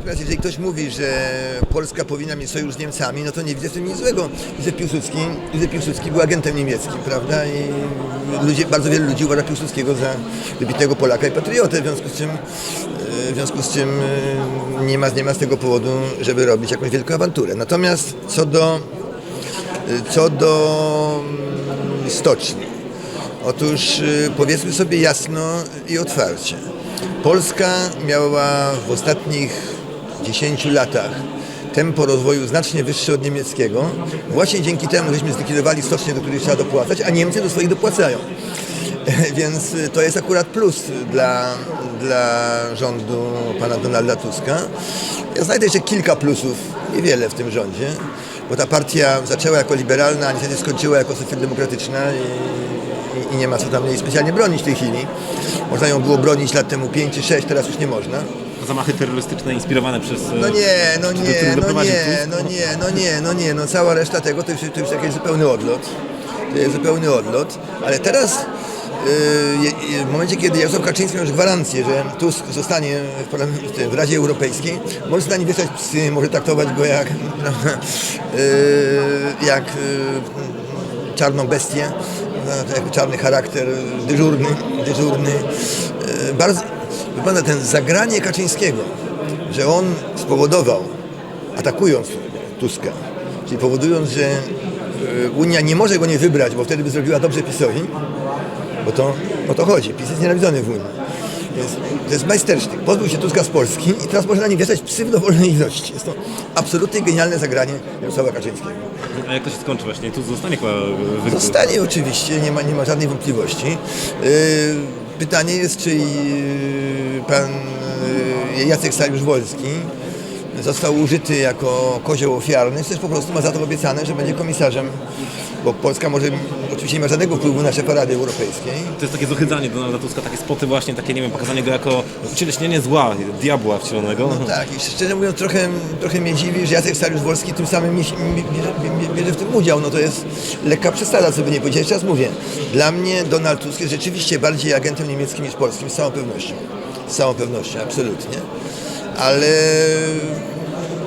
Natomiast jeżeli ktoś mówi, że Polska powinna mieć sojusz z Niemcami, no to nie widzę w tym nic złego. Józef Piłsudski, Józef Piłsudski był agentem niemieckim, prawda? I ludzie, bardzo wielu ludzi uważa Piłsudskiego za wybitnego Polaka i patriotę, w związku z czym, e, w związku z czym e, nie, ma, nie ma z tego powodu, żeby robić jakąś wielką awanturę. Natomiast co do, e, co do mm, stoczni. Otóż powiedzmy sobie jasno i otwarcie. Polska miała w ostatnich 10 latach tempo rozwoju znacznie wyższe od niemieckiego, właśnie dzięki temu, żeśmy zlikwidowali stocznie, do których trzeba dopłacać, a Niemcy do swoich dopłacają. Więc to jest akurat plus dla, dla rządu pana Donalda Tuska. Ja znajdę jeszcze kilka plusów, niewiele w tym rządzie, bo ta partia zaczęła jako liberalna, a niestety skończyła jako socjaldemokratyczna i, i nie ma co tam jej specjalnie bronić w tej chwili. Można ją było bronić lat temu 5 czy 6, teraz już nie można. Zamachy terrorystyczne inspirowane przez... No nie, no nie, no nie, no nie, no nie, no nie, no cała reszta tego to już, to już jakiś zupełny odlot. To jest zupełny odlot, ale teraz je- w momencie, kiedy Jarosław Kaczyński ma już gwarancję, że Tusk zostanie w, w Radzie Europejskiej, może na nim wieszać psy, może traktować go jak, yy, jak yy, czarną bestię, no, jak czarny charakter, dyżurny, dyżurny. Bardzo, wygląda ten zagranie Kaczyńskiego, że on spowodował, atakując Tuska, czyli powodując, że y, Unia nie może go nie wybrać, bo wtedy by zrobiła dobrze PiSowi, bo to o to chodzi. PiS jest nienawidzony w Unii. Więc to jest majstersztyk. Pozbył się Tuska z Polski i teraz może na nim wieszać psy w dowolnej ilości. Jest to absolutnie genialne zagranie Jarosława Kaczyńskiego. A jak to się skończy właśnie? Tu zostanie chyba. Zostanie oczywiście, nie ma, nie ma żadnej wątpliwości. Yy, Pytanie jest, czy yy, pan yy, Jacek Sariusz-Wolski został użyty jako kozioł ofiarny, też po prostu ma za to obiecane, że będzie komisarzem, bo Polska może oczywiście nie ma żadnego wpływu na szefa Rady Europejskiej. To jest takie zohydzanie Donalda Tuska, takie spoty właśnie, takie nie wiem, pokazanie go jako ucieleśnienie zła, diabła wcielonego. No tak, i szczerze mówiąc trochę, trochę mnie dziwi, że Jacek Sariusz-Wolski tym samym bierze w tym udział. No to jest lekka przesada, co by nie powiedzieć. Jeszcze raz mówię, dla mnie Donald Tusk jest rzeczywiście bardziej agentem niemieckim niż polskim, z całą pewnością. Z całą pewnością, absolutnie. Ale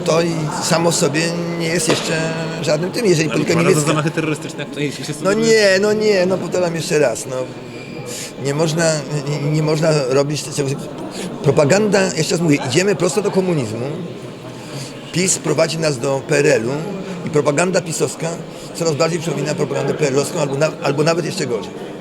to samo w sobie nie jest jeszcze żadnym tym, jeżeli polityka Uważa za niemiecka... zamachy terrorystyczne, tutaj się No nie, no nie, no powtarzam jeszcze raz, no. Nie można, nie, nie można robić czegoś... Propaganda, jeszcze raz mówię, idziemy prosto do komunizmu. PiS prowadzi nas do PRL-u i propaganda pisowska coraz bardziej przypomina propagandę PRL-owską albo, na, albo nawet jeszcze gorzej.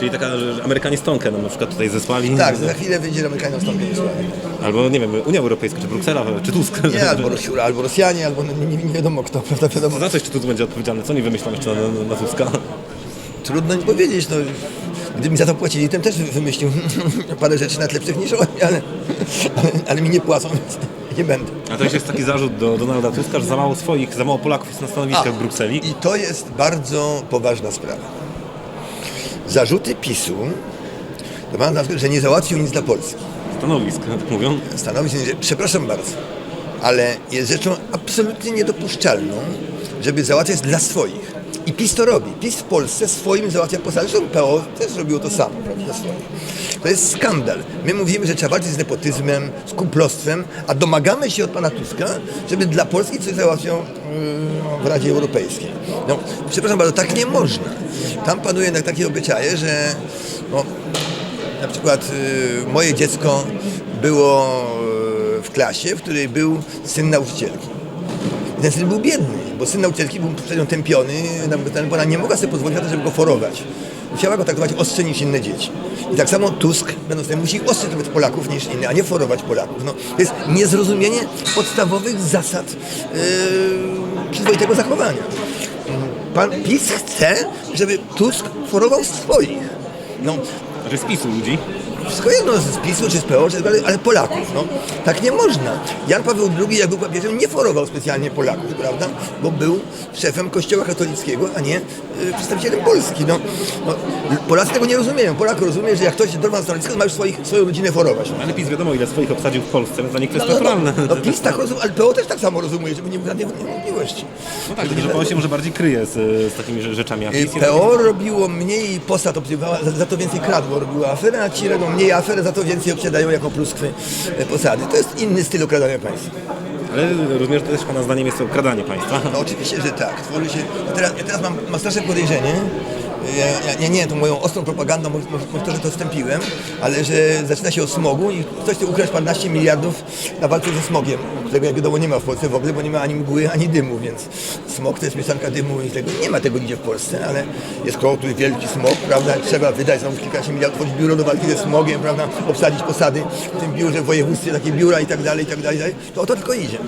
Czyli taka, że Amerykanie stonkę nam na przykład tutaj zesłali. Tak, za chwilę wyjdzie Amerykanom stąd Władysławie. Albo nie wiem, Unia Europejska, czy Bruksela, czy Tusk. Nie, albo, Rosjura, albo Rosjanie, albo no, nie, nie wiadomo kto, prawda, wiadomo. Za coś, czy Tusk będzie odpowiedzialny? Co nie wymyślą jeszcze na, na, na Tuska? Trudno mi powiedzieć, no. Gdyby mi za to płacili, to też wymyślił parę rzeczy nawet lepszych niż oni, ale, ale, ale mi nie płacą, więc nie będę. A to jest taki zarzut do Donalda Tuska, że za mało swoich, za mało Polaków jest na stanowiskach A, w Brukseli. I to jest bardzo poważna sprawa. Zarzuty PiSu to pan na przykład, że nie załatwił nic dla Polski. Stanowisk, tak mówią. Stanowi się, że przepraszam bardzo, ale jest rzeczą absolutnie niedopuszczalną, żeby załatwiać dla swoich. I PiS to robi. PiS w Polsce swoim załatwia poza. Zresztą PO też robiło to samo, prawda. To jest skandal. My mówimy, że trzeba walczyć z nepotyzmem, z kumplostwem, a domagamy się od pana Tuska, żeby dla Polski coś załatwiał yy, w Radzie Europejskiej. No, przepraszam bardzo, tak nie można. Tam panuje jednak takie obyczaje, że no, na przykład y, moje dziecko było y, w klasie, w której był syn nauczycielki. I ten syn był biedny, bo syn nauczycielki był przed nią tępiony, bo ona nie mogła sobie pozwolić na to, żeby go forować. Musiała go traktować ostrzej niż inne dzieci. I tak samo Tusk, będąc tym, musi ostrzej wobec Polaków niż inne, a nie forować Polaków. No, to jest niezrozumienie podstawowych zasad yy, przyzwoitego zachowania. Pan PiS chce, żeby Tusk forował swoich. No, Znaczy z PiSu ludzi. Wszystko jedno z PiSu czy z PO, czy, ale, ale Polaków. No. Tak nie można. Jan Paweł II, jak był papieżem, nie forował specjalnie Polaków, prawda? Bo był szefem Kościoła katolickiego, a nie y, przedstawicielem Polski. No, no, Polacy tego nie rozumieją. Polak rozumie, że jak ktoś dorwał na stanowisko, to ma już swoich, swoją rodzinę forować. Ale PiS wiadomo, ile swoich obsadził w Polsce, więc dla nich to jest No, no, naturalne. no, no PiS tak rozumie, ale PO też tak samo rozumie, żeby nie było żadnej wątpliwości. No tak, tylko że PO się może bardziej kryje z, z takimi rzeczami. A Y, PiS jednak PO robiło mniej obserwowała, za, za to więcej kradło, robiła aferę, a ci robią mniej mniej afer, za to więcej obsiadają jako pluskwy e, posady. To jest inny styl okradania państwa. Ale że to też Pana zdaniem jest to okradanie państwa. No oczywiście, że tak. Tworzy się... ja teraz, ja teraz mam, mam straszne podejrzenie, ja, ja, ja nie, to moją ostrą propagandą, może, to, że to wstąpiłem, ale że zaczyna się od smogu i ktoś chce ukraść 15 miliardów na walkę ze smogiem, którego jak wiadomo nie ma w Polsce w ogóle, bo nie ma ani mgły, ani dymu, więc smog to jest mieszanka dymu i tego nie ma tego nigdzie w Polsce, ale jest koło tu wielki smog, prawda, trzeba wydać znowu kilkaset miliardów, tworzyć biuro do walki ze smogiem, prawda, obsadzić posady w tym biurze w województwie, takie biura i tak dalej, i tak dalej, to o to tylko idzie.